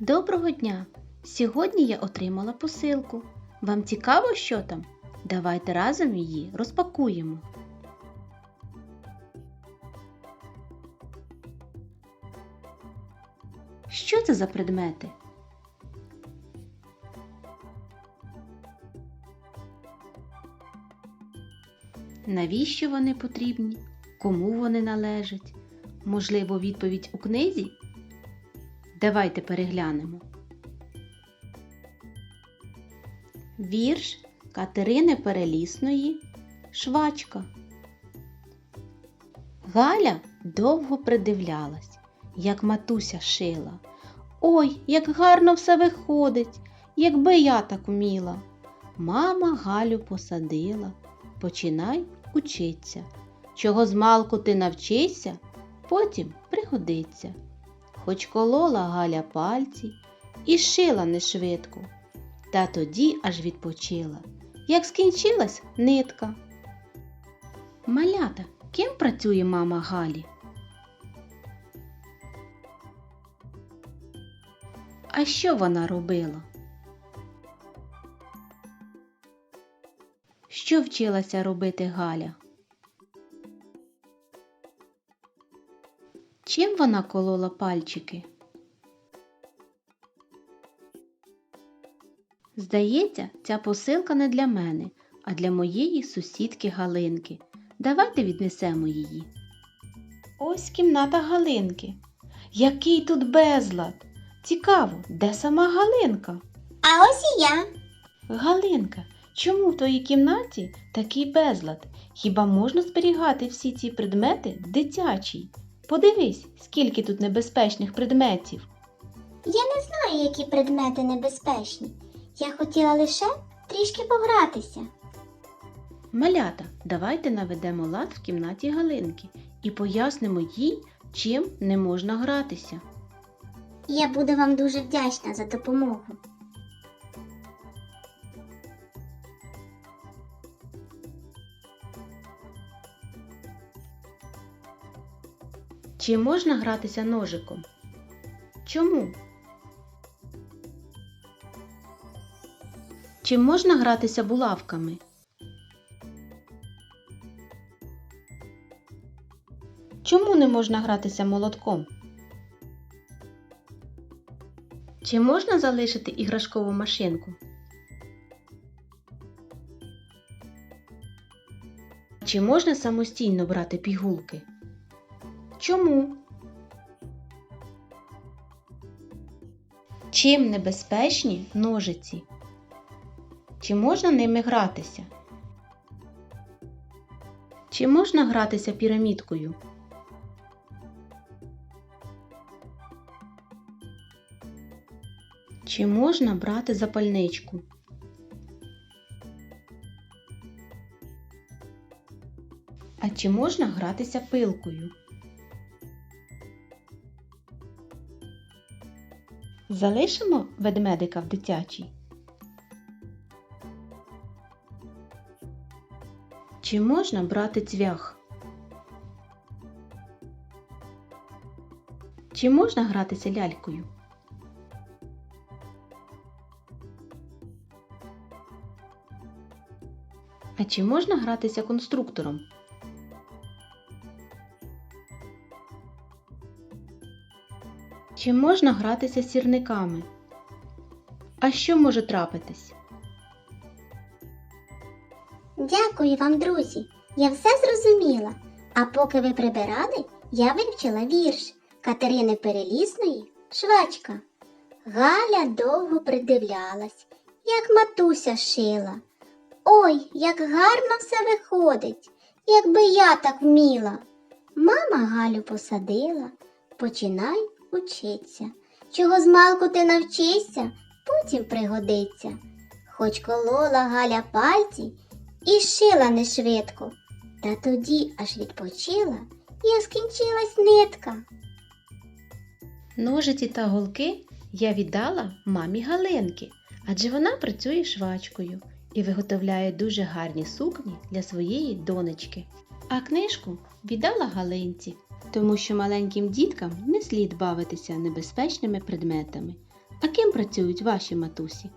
Доброго дня! Сьогодні я отримала посилку. Вам цікаво, що там? Давайте разом її розпакуємо. Що це за предмети? Навіщо вони потрібні? Кому вони належать? Можливо, відповідь у книзі? Давайте переглянемо. Вірш Катерини Перелісної Швачка. Галя довго придивлялась, як матуся шила. Ой, як гарно все виходить, якби я так вміла. Мама Галю посадила, починай учиться. Чого змалку ти навчишся, потім пригодиться. Хоч колола Галя пальці і шила не швидко. Та тоді аж відпочила, як скінчилась нитка. Малята, ким працює мама Галі? А що вона робила? Що вчилася робити Галя? Чим вона колола пальчики? Здається, ця посилка не для мене, а для моєї сусідки Галинки. Давайте віднесемо її. Ось кімната Галинки. Який тут безлад! Цікаво, де сама Галинка? А ось і я. Галинка, чому в твоїй кімнаті такий безлад? Хіба можна зберігати всі ці предмети в дитячій? Подивись, скільки тут небезпечних предметів. Я не знаю, які предмети небезпечні. Я хотіла лише трішки погратися. Малята, давайте наведемо лад в кімнаті Галинки і пояснимо їй, чим не можна гратися. Я буду вам дуже вдячна за допомогу. Чи можна гратися ножиком? Чому? Чи можна гратися булавками? Чому не можна гратися молотком? Чи можна залишити іграшкову машинку? Чи можна самостійно брати пігулки? Чому? Чим небезпечні ножиці? Чи можна ними гратися? Чи можна гратися пірамідкою? Чи можна брати запальничку? А чи можна гратися пилкою? Залишимо ведмедика в дитячій? Чи можна брати цвях? Чи можна гратися лялькою? А чи можна гратися конструктором? Чи можна гратися сірниками? А що може трапитись? Дякую вам, друзі. Я все зрозуміла. А поки ви прибирали, я вивчила вірш Катерини Перелісної Швачка. Галя довго придивлялась, як матуся шила. Ой, як гарно все виходить, якби я так вміла. Мама Галю посадила, починай учиться. Чого змалку ти навчишся, потім пригодиться. Хоч колола Галя пальці і шила не швидко. Та тоді аж відпочила, як скінчилась нитка. Ножиці та голки я віддала мамі Галинки, адже вона працює швачкою і виготовляє дуже гарні сукні для своєї донечки. А книжку віддала Галинці, тому що маленьким діткам не слід бавитися небезпечними предметами. А ким працюють ваші матусі?